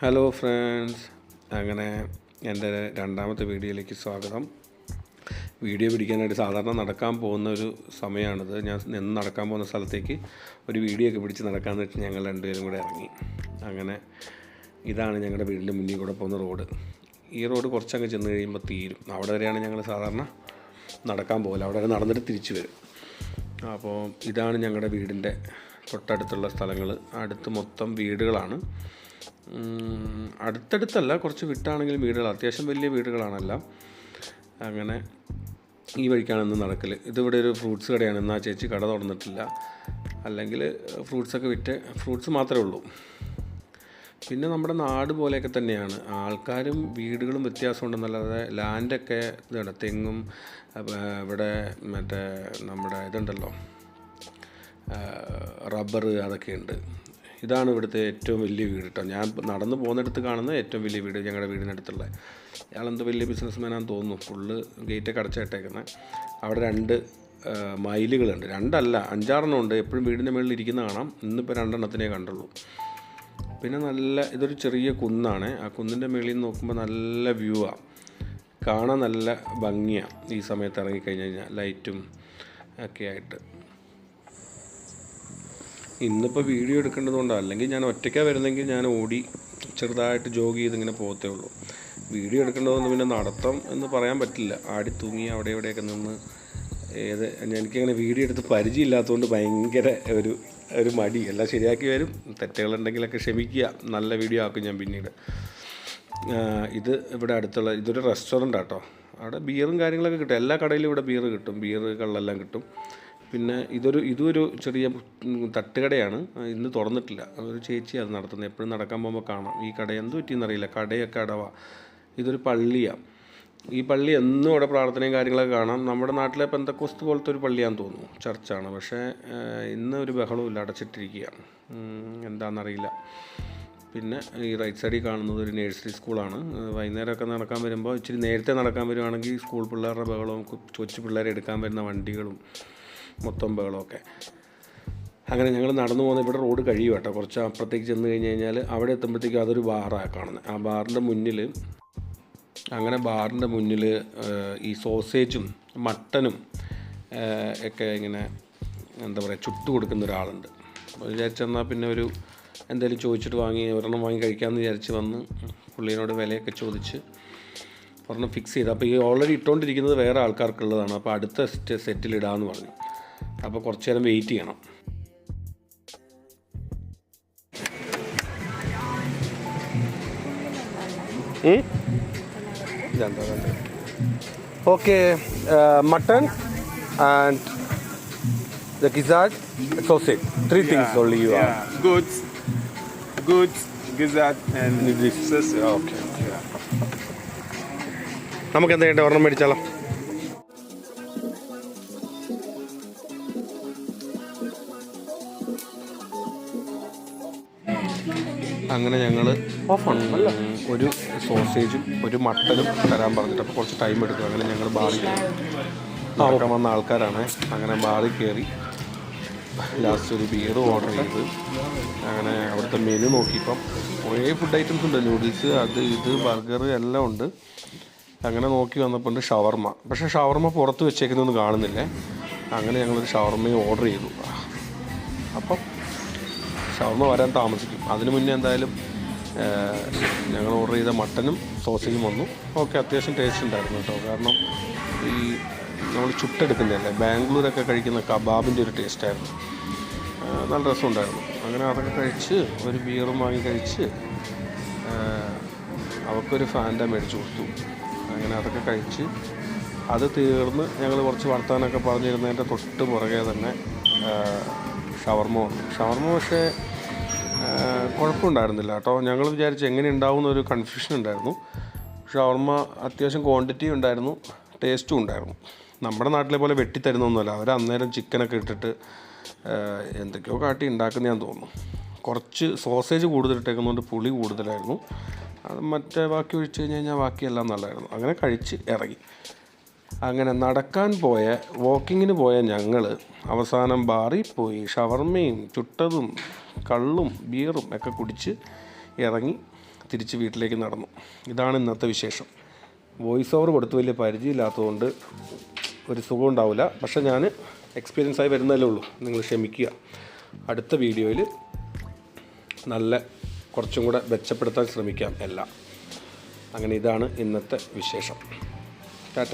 Hello friends അങ്ങനെ എന്റെ രണ്ടാമത്തെ വീഡിയോയിലേക്ക് സ്വാഗതം. വീഡിയോ പിടിക്കാനായിട്ട് സാധാരണ നടക്കാൻ പോകുന്ന ഒരു സമയമാണിത്. ഞാൻ നിന്ന് നടക്കാൻ പോകുന്ന സ്ഥലത്തേക്ക് ഒരു വീഡിയോ ഒക്കെ പിടിച്ച് നടക്കാമെന്ന് വെച്ച് ഞങ്ങൾ രണ്ടുപേരും കൂടെ ഇറങ്ങി. അങ്ങനെ ഇതാണ് ഞങ്ങളുടെ വീടിന്റെ മുന്നിൽ കൂടെ പോകുന്ന റോഡ്. ഈ റോഡ് കുറച്ചങ്ങ് ചെന്ന് കഴിയുമ്പോൾ തീരും. അവിടെ വരെയാണ് ഞങ്ങൾ സാധാരണ നടക്കാൻ പോകില്ല അവിടെ വരെ നടന്നിട്ട് തിരിച്ചു വരും. അപ്പോൾ ഇതാണ് ഞങ്ങളുടെ വീടിന്റെ തൊട്ടടുത്തുള്ള സ്ഥലങ്ങൾ അടുത്ത് മൊത്തം വീടുകളാണ്. അടുത്തടുത്തല്ല കുറച്ച് വിട്ടാണെങ്കിലും വീടുകൾ അത്യാവശ്യം വലിയ വീടുകളാണെല്ലാം. അങ്ങനെ ഈ വഴിക്കാണ് ഇന്ന് നടക്കൽ ഇതിവിടെ ഒരു ഫ്രൂട്ട്സ് കടയാണ്. എന്നാൽ ചേച്ചി കട തുറന്നിട്ടില്ല. അല്ലെങ്കിൽ ഫ്രൂട്ട്സൊക്കെ വിറ്റ് ഫ്രൂട്ട്സ് മാത്രമേ ഉള്ളൂ. പിന്നെ നമ്മുടെ നാട് പോലെയൊക്കെ തന്നെയാണ്. ആൾക്കാരും വീടുകളും വ്യത്യാസമുണ്ടെന്നല്ലാതെ ലാൻഡൊക്കെ ഇതാണ്. തെങ്ങും ഇവിടെ മറ്റേ നമ്മുടെ ഇതുണ്ടല്ലോ റബ്ബർ അതൊക്കെ ഉണ്ട് ഇതാണ് ഇവിടുത്തെ ഏറ്റവും വലിയ വീട് കേട്ടോ. ഞാൻ നടന്നു പോകുന്നിടത്ത് കാണുന്ന ഏറ്റവും വലിയ വീട് ഞങ്ങളുടെ വീടിനടുത്തുള്ള. ഇയാളെന്തോ വലിയ ബിസിനസ്മാനാണെന്ന് തോന്നുന്നു. ഫുള്ള് ഗേറ്റൊക്കെ അടച്ചിട്ടേക്കുന്നത് അവിടെ രണ്ട് മൈലുകളുണ്ട് രണ്ടല്ല അഞ്ചാറെണ്ണം ഉണ്ട്. എപ്പോഴും വീടിന്റെ മുകളിൽ ഇരിക്കുന്ന കാണാം. ഇന്നിപ്പോൾ രണ്ടെണ്ണത്തിനേ കണ്ടുള്ളൂ. പിന്നെ നല്ല ഇതൊരു ചെറിയ കുന്നാണ്. ആ കുന്നിന്റെ മുകളിൽ നിന്ന് നോക്കുമ്പോൾ നല്ല വ്യൂ ആണ് കാണാൻ നല്ല ഭംഗിയാണ് ഈ സമയത്ത് ഇറങ്ങിക്കഴിഞ്ഞ് കഴിഞ്ഞാൽ ലൈറ്റും ഒക്കെ ആയിട്ട്. ഇന്നിപ്പോൾ വീഡിയോ എടുക്കേണ്ടതുകൊണ്ടാണ് അല്ലെങ്കിൽ ഞാൻ ഒറ്റയ്ക്കാണ് വരുന്നെങ്കിൽ ഞാൻ ഓടി ചെറുതായിട്ട് ജോഗ് ചെയ്ത് ഇങ്ങനെ പോകത്തേ ഉള്ളൂ. വീഡിയോ എടുക്കേണ്ടതൊന്നും പിന്നെ നടത്തം എന്ന് പറയാൻ പറ്റില്ല. ആടി തൂങ്ങി അവിടെ ഇവിടെയൊക്കെ നിന്ന് ഏത് എനിക്കങ്ങനെ വീഡിയോ എടുത്ത് പരിചയമില്ലാത്തതുകൊണ്ട് ഭയങ്കര ഒരു ഒരു മടി. എല്ലാം ശരിയാക്കി വരും. തെറ്റുകളുണ്ടെങ്കിലൊക്കെ ക്ഷമിക്കുക. നല്ല വീഡിയോ ആക്കും ഞാൻ പിന്നീട്. ഇത് ഇവിടെ അടുത്തുള്ള ഇതൊരു റെസ്റ്റോറന്റ് ആട്ടോ. അവിടെ ബിയറും കാര്യങ്ങളൊക്കെ കിട്ടും. എല്ലാ കടയിലും ഇവിടെ ബിയർ കിട്ടും. ബിയർ കിട്ടും. പിന്നെ ഇതൊരു ഇതൊരു ചെറിയ തട്ടുകടയാണ്. ഇന്ന് തുറന്നിട്ടില്ല. ഒരു ചേച്ചിയാണ് നടത്തുന്നത്. എപ്പോഴും നടക്കാൻ പോകുമ്പോൾ കാണാം. ഈ കട എന്ത് പറ്റിയെന്നറിയില്ല കടയൊക്കെ അടവ. ഇതൊരു പള്ളിയാണ് ഈ പള്ളി എന്നും അവിടെ പ്രാർത്ഥനയും കാര്യങ്ങളൊക്കെ കാണാം. നമ്മുടെ നാട്ടിലെ പെന്തക്കോസ്ത് പോലത്തെ ഒരു പള്ളിയാന്ന് തോന്നുന്നു. ചർച്ചാണ്. പക്ഷേ ഇന്ന് ഒരു ബഹളവും അടച്ചിട്ടിരിക്കുകയാണ് എന്താണെന്നറിയില്ല പിന്നെ ഈ റൈറ്റ് സൈഡിൽ കാണുന്നത് ഒരു നേഴ്സറി സ്കൂളാണ്. വൈകുന്നേരമൊക്കെ നടക്കാൻ വരുമ്പോൾ ഇച്ചിരി നേരത്തെ നടക്കാൻ വരുവാണെങ്കിൽ സ്കൂൾ പിള്ളേരുടെ ബഹളവും കൊച്ചു പിള്ളേരെ എടുക്കാൻ വരുന്ന വണ്ടികളും മൊത്തം ബഹളമൊക്കെ അങ്ങനെ ഞങ്ങൾ നടന്നു പോകുന്ന ഇവിടെ റോഡ് കഴിയും കേട്ടോ. കുറച്ച് അപ്പുറത്തേക്ക് ചെന്ന് കഴിഞ്ഞ് കഴിഞ്ഞാൽ അവിടെ എത്തുമ്പോഴത്തേക്കും അതൊരു ബാറാണ് കാണുന്നത് ആ ബാറിന്റെ മുന്നിൽ അങ്ങനെ ബാറിന്റെ മുന്നിൽ ഈ സോസേജും മട്ടനും ഒക്കെ ഇങ്ങനെ എന്താ പറയുക ചുട്ടു കൊടുക്കുന്ന ഒരാളുണ്ട്. അപ്പോൾ വിചാരിച്ചെന്നാൽ പിന്നെ ഒരു എന്തെങ്കിലും ചോദിച്ചിട്ട് വാങ്ങി ഒരെണ്ണം വാങ്ങി കഴിക്കാമെന്ന് വിചാരിച്ച് വന്ന് പുള്ളീനോട് വിലയൊക്കെ ചോദിച്ച് ഒരെണ്ണം ഫിക്സ് ചെയ്ത്. അപ്പോൾ ഈ ഓൾറെഡി ഇട്ടുകൊണ്ടിരിക്കുന്നത് വേറെ ആൾക്കാർക്കുള്ളതാണ്. അപ്പോൾ അടുത്ത സെറ്റ് സെറ്റിൽ ഇടാമെന്ന് പറഞ്ഞു. അപ്പോൾ കുറച്ചു നേരം വെയിറ്റ് ചെയ്യണം. ഓക്കെ മട്ടൺ ആൻഡ് ദ ഗിസാഡ് സോസേ three things only you are good good ഗിസാഡ് ആൻഡ് ഓക്കെ നമുക്ക് എന്തെങ്കിലും ഒരെണ്ണം മേടിച്ചാലോ? അങ്ങനെ ഞങ്ങൾ ഒരു സോസേജും ഒരു മട്ടനും തരാൻ പറഞ്ഞിട്ട് അപ്പോൾ കുറച്ച് ടൈം എടുക്കും അങ്ങനെ ഞങ്ങൾ ബാറിൽ നടക്കാൻ വന്ന ആൾക്കാരാണ്. അങ്ങനെ ബാറിൽ കയറി ലാസ്റ്റ് ഒരു ബിയർ ഓർഡർ ചെയ്ത്. അങ്ങനെ അവിടുത്തെ മെനു നോക്കിയപ്പം കുറേ ഫുഡ് ഐറ്റംസ് ഉണ്ട്. നൂഡിൽസ് അത് ഇത് ബർഗർ എല്ലാം ഉണ്ട്. അങ്ങനെ നോക്കി വന്നപ്പോൾ ഉണ്ട് ഷവർമ്മ. പക്ഷേ ഷവർമ്മ പുറത്ത് വെച്ചേക്കുന്നൊന്നും കാണുന്നില്ലേ. അങ്ങനെ ഞങ്ങളൊരു ഷവർമ്മയും ഓർഡർ ചെയ്തു. അപ്പം ഷവർമ്മ വരാൻ താമസിക്കും. അതിന് മുന്നേ എന്തായാലും ഞങ്ങൾ ഓർഡർ ചെയ്ത മട്ടനും സോസേജും വന്നു. ഓക്കെ അത്യാവശ്യം ടേസ്റ്റ് ഉണ്ടായിരുന്നു കേട്ടോ. കാരണം ഈ നമ്മൾ ചുട്ടെടുക്കുന്നതല്ലേ? ബാംഗ്ലൂരൊക്കെ കഴിക്കുന്ന കബാബിന്റെ ഒരു ടേസ്റ്റായിരുന്നു നല്ല രസമുണ്ടായിരുന്നു. അങ്ങനെ അതൊക്കെ കഴിച്ച് ഒരു ബിയറും വാങ്ങി കഴിച്ച് അവർക്കൊരു ഫാന്റ മേടിച്ചു കൊടുത്തു. അങ്ങനെ അതൊക്കെ കഴിച്ച് അത് തീർന്ന് ഞങ്ങൾ കുറച്ച് വർത്താനൊക്കെ പറഞ്ഞിരുന്നതിന്റെ തൊട്ട് പുറകെ തന്നെ ഏഹ്, ഷവർമ്മ വന്നു ഷവർമ്മ പക്ഷേ കുഴപ്പമുണ്ടായിരുന്നില്ല കേട്ടോ. ഞങ്ങൾ വിചാരിച്ച് എങ്ങനെ ഉണ്ടാവും എന്നൊരു കൺഫ്യൂഷൻ ഉണ്ടായിരുന്നു. ഷവർമ്മ അത്യാവശ്യം ക്വാണ്ടിറ്റി ഉണ്ടായിരുന്നു ടേസ്റ്റും ഉണ്ടായിരുന്നു. നമ്മുടെ നാട്ടിലെ പോലെ വെട്ടിത്തരുന്നൊന്നുമല്ല. അവർ അന്നേരം ചിക്കനൊക്കെ ഇട്ടിട്ട് എന്തൊക്കെയോ കാട്ടി ഉണ്ടാക്കുന്നതാന്ന് തോന്നുന്നു. കുറച്ച് സോസേജ് കൂടുതലിട്ടേക്കുന്നതുകൊണ്ട് പുളി കൂടുതലായിരുന്നു. അത് മറ്റേ ബാക്കി ഒഴിച്ച് കഴിഞ്ഞ് കഴിഞ്ഞാൽ ബാക്കിയെല്ലാം നല്ലതായിരുന്നു. അങ്ങനെ കഴിച്ച് ഇറങ്ങി. അങ്ങനെ നടക്കാൻ പോയ വാക്കിങ്ങിന് പോയ ഞങ്ങൾ അവസാനം ബാറിൽ പോയി ഷവർമ്മയും ചുട്ടതും കള്ളും ബിയറും ഒക്കെ കുടിച്ച് ഇറങ്ങി തിരിച്ച് വീട്ടിലേക്ക് നടന്നു. ഇതാണ് ഇന്നത്തെ വിശേഷം. വോയിസ് ഓവർ കൊടുത്ത് വലിയ പരിചയമില്ലാത്തതുകൊണ്ട് ഒരു സുഖം ഉണ്ടാവില്ല. പക്ഷേ ഞാൻ എക്സ്പീരിയൻസ് ആയി വരുന്നതല്ലേ ഉള്ളൂ. നിങ്ങൾ ക്ഷമിക്കുക. അടുത്ത വീഡിയോയിൽ നല്ല കുറച്ചും കൂടെ മെച്ചപ്പെടുത്താൻ ശ്രമിക്കാം എല്ലാം. അങ്ങനെ ഇതാണ് ഇന്നത്തെ വിശേഷം.